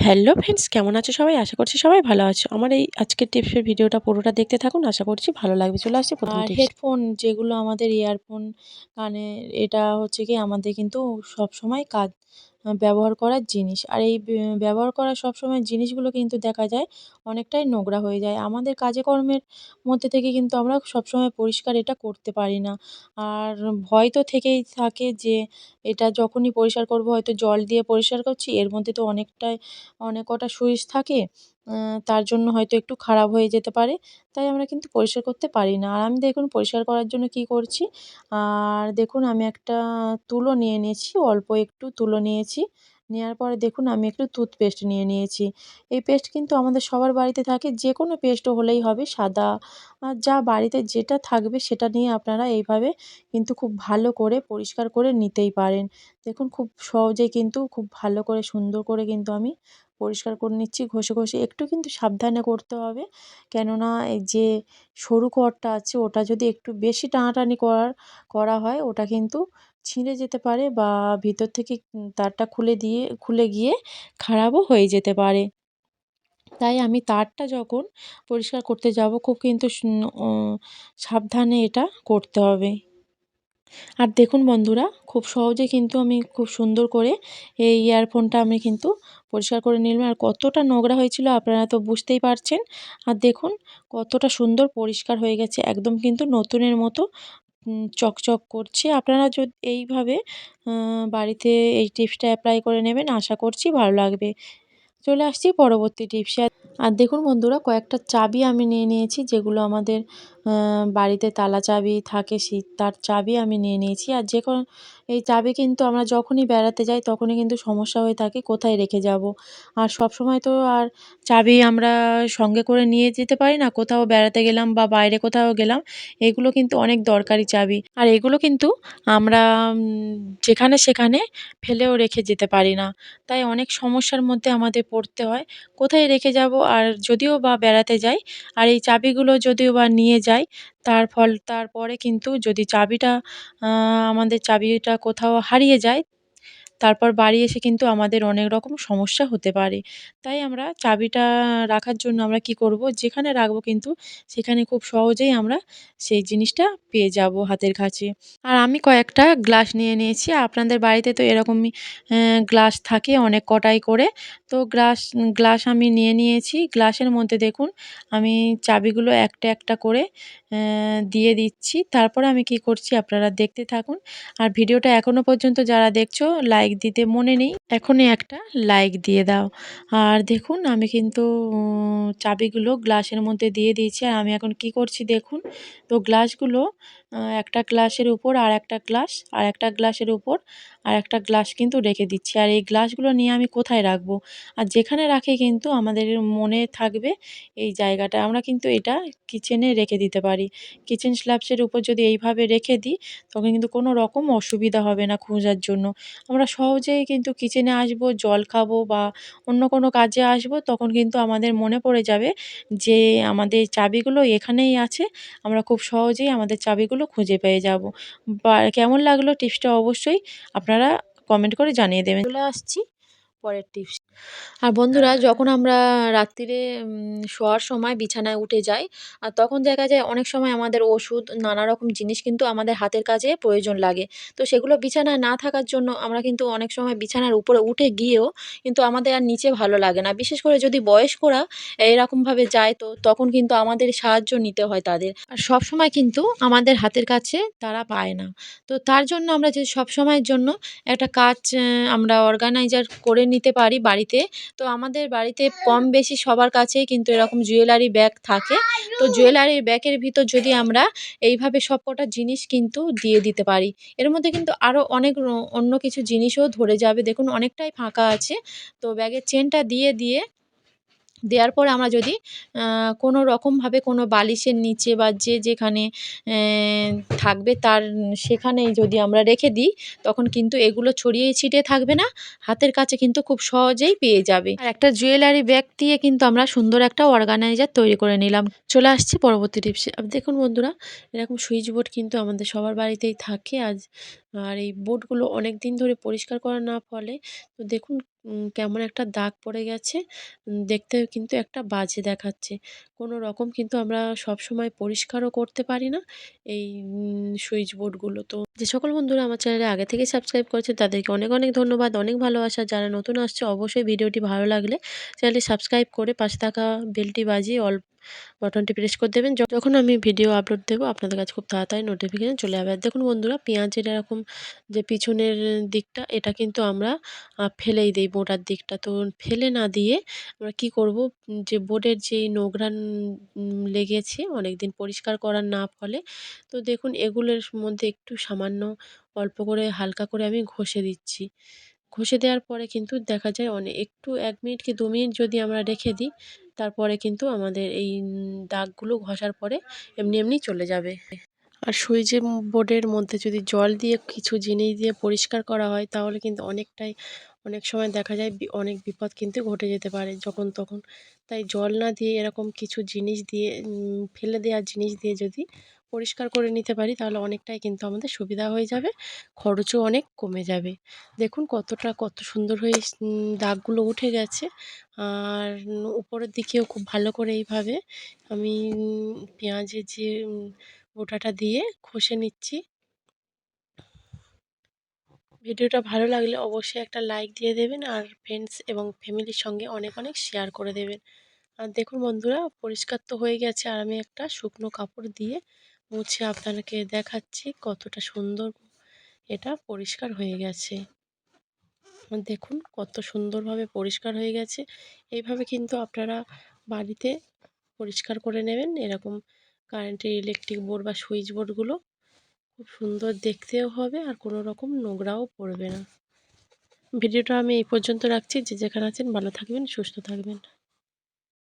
Hello friends কেমন আছো সবাই? আশা করছি সবাই ভালো আছো। আমার এই আজকের টিপসের ভিডিওটা পুরোটা দেখতে থাকুন। আশা করছি ভালো লাগবে। চলে আসছে আর হেডফোন যেগুলো আমাদের ইয়ারফোন কানে এটা হচ্ছে কি আমাদের কিন্তু সব সময় কাজ ব্যবহার করার জিনিস। আর এই ব্যবহার করার সব সময় জিনিসগুলো কিন্তু দেখা যায় অনেকটাই নোংরা হয়ে যায়। আমাদের কাজে কর্মের মধ্যে থেকে কিন্তু আমরা সব সময় পরিষ্কার এটা করতে পারি না। আর ভয় তো থেকেই থাকে যে এটা যখনই পরিষ্কার করব, হয়তো জল দিয়ে পরিষ্কার করছি, এর মধ্যে তো অনেকটাই, অনেক কটা সুইচ থাকে। তার জন্য হয়তো একটু খারাপ হয়ে যেতে পারে। তাই আমরা কিন্তু পরিষ্কার করতে পারি না। আর আমি দেখুন পরিষ্কার করার জন্য কী করছি? আর দেখুন আমি একটা তুলো নিয়ে নিয়েছি, অল্প একটু তুলো নিয়েছি। নেওয়ার পরে দেখুন আমি একটু টুথপেস্ট নিয়ে নিয়েছি। এই পেস্ট কিন্তু আমাদের সবার বাড়িতে থাকে যে কোনো পেস্ট হলেই হবে, সাদা আর যা বাড়িতে যেটা থাকবে সেটা নিয়ে আপনারা এইভাবে কিন্তু খুব ভালো করে পরিষ্কার করে নিতেই পারেন। দেখুন খুব সহজেই কিন্তু, খুব ভালো করে সুন্দর করে কিন্তু আমি পরিষ্কার করে নিচ্ছি ঘষে ঘষে। একটু কিন্তু সাবধানে করতে হবে। কেননা এই যে সরু কর্ডটা আছে, ওটা যদি একটু বেশি টানাটানি করার, করা হয়, ওটা কিন্তু ছিঁড়ে যেতে পারে বা ভিতর থেকে তারটা খুলে দিয়ে, খুলে গিয়ে খারাপও হয়ে যেতে পারে। তাই আমি তারটা যখন পরিষ্কার করতে যাব, খুব কিন্তু সাবধানে এটা করতে হবে। আর দেখুন বন্ধুরা, খুব সহজে কিন্তু আমি খুব সুন্দর করে এই ইয়ারফোনটা আমি কিন্তু পরিষ্কার করে নিলাম। আর কতটা নোংরা হয়েছিল আপনারা তো বুঝতেই পারছেন। আর দেখুন, কতটা সুন্দর পরিষ্কার হয়ে গেছে। একদম কিন্তু নতুনের মতো চকচক করছে। আপনারা যদি এইভাবে বাড়িতে এই টিপসটা অ্যাপ্লাই করে নেবেন, আশা করছি ভালো লাগবে। চলে আসছি পরবর্তী টিপসে। আর দেখুন বন্ধুরা, কয়েকটা চাবি আমি নিয়ে নিয়েছি, যেগুলো আমাদের বাড়িতে তালা চাবি থাকে, সেই তার চাবি আমি নিয়ে নিয়েছি। আর যে কোনো এই চাবি কিন্তু আমরা যখনই বেড়াতে যাই তখনই কিন্তু সমস্যা হয়ে থাকে, কোথায় রেখে যাব? আর সব সময় তো আর চাবি আমরা সঙ্গে করে নিয়ে যেতে পারি না, কোথাও বেড়াতে গেলাম বা বাইরে কোথাও গেলাম, এগুলো কিন্তু অনেক দরকারি চাবি। আর এগুলো কিন্তু আমরা যেখানে সেখানে ফেলেও রেখে যেতে পারি না। তাই অনেক সমস্যার মধ্যে আমাদের পড়তে হয়, কোথায় রেখে যাব? আর যদিও বা বেড়াতে যাই, আর এই চাবিগুলো যদিও বা নিয়ে যাই তার ফল তারপরে কিন্তু যদি চাবিটা আমাদের চাবিটা কোথাও হারিয়ে যায় তারপর বাড়ি এসে কিন্তু আমাদের অনেক রকম সমস্যা হতে পারে। তাই আমরা চাবিটা রাখার জন্য আমরা কী করব? যেখানে রাখব কিন্তু সেখানে খুব সহজেই আমরা সেই জিনিসটা পেয়ে যাব হাতের কাছে। আর আমি কয়েকটা গ্লাস নিয়ে নিয়েছি। আপনাদের বাড়িতে তো এরকমই গ্লাস থাকে অনেক কটাই করে। তো গ্লাস গ্লাস আমি নিয়ে নিয়েছি। গ্লাসের মধ্যে দেখুন, আমি চাবিগুলো একটা একটা করে দিয়ে দিচ্ছি। তারপরে আমি কি করছি আপনারা দেখতে থাকুন। আর ভিডিওটা এখনও পর্যন্ত যারা দেখছ, লাইক দিতে মনে নেই, এখনই একটা লাইক দিয়ে দাও। আর দেখুন, আমি কিন্তু চাবিগুলো গ্লাসের মধ্যে দিয়ে দিয়েছি। আর আমি এখন কি করছি দেখুন, তো গ্লাসগুলো একটা গ্লাসের উপর আর একটা গ্লাস, আর একটা গ্লাসের উপর আর একটা গ্লাস কিন্তু রেখে দিচ্ছি। আর এই গ্লাসগুলো নিয়ে আমি কোথায় রাখব? আর যেখানে রাখে কিন্তু আমাদের মনে থাকবে এই জায়গাটা। আমরা কিন্তু এটা কিচেনে রেখে দিতে পারি। কিচেন স্ল্যাবসের উপর যদি এইভাবে রেখে দিই, তখন কিন্তু কোনো রকম অসুবিধা হবে না খোঁজার জন্য। আমরা সহজেই কিন্তু কিচেনে আসব, জল খাব বা অন্য কোনো কাজে আসব, তখন কিন্তু আমাদের মনে পড়ে যাবে যে আমাদের চাবিগুলো এখানেই আছে। আমরা খুব সহজেই আমাদের চাবিগুলো খুঁজে পেয়ে যাব। বা কেমন লাগল টিপসটা অবশ্যই আপনারা কমেন্ট করে জানিয়ে দেবেন। চলে আসছি। পরের টিপস আর বন্ধুরা যখন আমরা রাত্রিরে শোয়ার সময় বিছানায় উঠে যাই আর তখন দেখা যায় অনেক সময় আমাদের ওষুধ নানা রকম জিনিস কিন্তু আমাদের হাতের কাজে প্রয়োজন লাগে। তো সেগুলো বিছানায় না থাকার জন্য আমরা কিন্তু অনেক সময় বিছানার উপরে উঠে গিয়েও কিন্তু আমাদের আর নিচে ভালো লাগে না। বিশেষ করে যদি বয়স্করা এরকমভাবে যায় তো তখন কিন্তু আমাদের সাহায্য নিতে হয় তাদের। আর সব সময় কিন্তু আমাদের হাতের কাছে তারা পায় না। তো তার জন্য আমরা যে সব সময়ের জন্য একটা কাজ আমরা অর্গানাইজার করে নিতে পারি বাড়িতে। তো আমাদের বাড়িতে কম বেশি সবার কাছেই কিন্তু এরকম জুয়েলারি ব্যাগ থাকে। তো জুয়েলারি ব্যাগের ভিতর যদি আমরা এইভাবে সব কটা জিনিস কিন্তু দিয়ে দিতে পারি। এর মধ্যে কিন্তু আরও অনেক অন্য কিছু জিনিসও ধরে যাবে। দেখুন, অনেকটাই ফাঁকা আছে। তো ব্যাগের চেনটা দিয়ে দিয়ে দেওয়ার পরে আমরা যদি কোনো রকমভাবে কোনো বালিশের নিচে বা যে যেখানে থাকবে তার সেখানেই যদি আমরা রেখে দিই, তখন কিন্তু এগুলো ছড়িয়ে ছিটিয়ে থাকবে না, হাতের কাছে কিন্তু খুব সহজেই পেয়ে যাবে। আর একটা জুয়েলারি ব্যাগ দিয়ে কিন্তু আমরা সুন্দর একটা অর্গানাইজার তৈরি করে নিলাম। চলে আসছি পরবর্তী টিপসে। দেখুন বন্ধুরা, এরকম সুইচ বোর্ড কিন্তু আমাদের সবার বাড়িতেই থাকে। আজ আর এই বোর্ডগুলো অনেক দিন ধরে পরিষ্কার করা না ফলে, তো দেখুন কেমন একটা দাগ পড়ে গেছে। দেখতে কিন্তু একটা বাজে দেখাচ্ছে। কোনো রকম কিন্তু আমরা সব সময় পরিষ্কারও করতে পারি না এই সুইচ বোর্ডগুলো তো যে সকল বন্ধুরা আমার চ্যানেলে আগে থেকে সাবস্ক্রাইব করেছে, তাদেরকে অনেক অনেক ধন্যবাদ, অনেক ভালোবাসা। যারা নতুন আসছে, অবশ্যই ভিডিওটি ভালো লাগলে চ্যানেলটি সাবস্ক্রাইব করে পাশে থাকা বেলটি বাজিয়ে অল বাটনটি প্রেস করে দেবেন। যখন আমি ভিডিও আপলোড দেবো, আপনাদের কাছে খুব তাড়াতাড়ি নোটিফিকেশান চলে যাবে আর দেখুন বন্ধুরা, পেঁয়াজের এরকম যে পিছনের দিকটা, এটা কিন্তু আমরা ফেলেই দিই বোটার দিকটা। তো ফেলে না দিয়ে আমরা কি করব? যে বোর্ডের যে নোংরা লেগেছে অনেক দিন পরিষ্কার করার না ফলে, তো দেখুন এগুলোর মধ্যে একটু সামান্য অল্প করে, হালকা করে আমি ঘষে দিচ্ছি। ঘষে দেওয়ার পরে কিন্তু দেখা যায় অনেক একটু এক মিনিট কি দু মিনিট যদি আমরা রেখে দিই, তারপরে কিন্তু আমাদের এই দাগগুলো ঘষার পরে এমনি এমনি চলে যাবে। আর সুইচে বোর্ডের মধ্যে যদি জল দিয়ে কিছু জিনিস দিয়ে পরিষ্কার করা হয়, তাহলে কিন্তু অনেকটাই, অনেক সময় দেখা যায় অনেক বিপদ কিন্তু ঘটে যেতে পারে যখন তখন। তাই জল না দিয়ে এরকম কিছু জিনিস দিয়ে ফেলে দেওয়ার জিনিস দিয়ে যদি পরিষ্কার করে নিতে পারি, তাহলে অনেকটাই কিন্তু আমাদের সুবিধা হয়ে যাবে। খরচও অনেক কমে যাবে। দেখুন কতটা, কত সুন্দর হয়ে দাগগুলো উঠে গেছে। আর উপরের দিকেও খুব ভালো করে এইভাবে আমি পেঁয়াজের যে গোটাটা দিয়ে খসে নিচ্ছি। ভিডিওটা ভালো লাগলে অবশ্যই একটা লাইক দিয়ে দেবেন, আর ফ্রেন্ডস এবং ফ্যামিলির সঙ্গে অনেক অনেক শেয়ার করে দেবেন। আর দেখুন বন্ধুরা, পরিষ্কার তো হয়ে গেছে আর আমি একটা শুকনো কাপড় দিয়ে মুছে আপনাদেরকে দেখাচ্ছি কতটা সুন্দর এটা পরিষ্কার হয়ে গেছে। দেখুন কত সুন্দরভাবে পরিষ্কার হয়ে গেছে। এইভাবে কিন্তু আপনারা বাড়িতে পরিষ্কার করে নেবেন। এরকম কারেন্টের ইলেকট্রিক বোর্ড বা সুইচ বোর্ডগুলো খুব সুন্দর দেখতেও হবে আর কোনো রকম নোংরাও পড়বে না। ভিডিওটা আমি এই পর্যন্ত রাখছি। যে যেখানে আছেন ভালো থাকবেন, সুস্থ থাকবেন।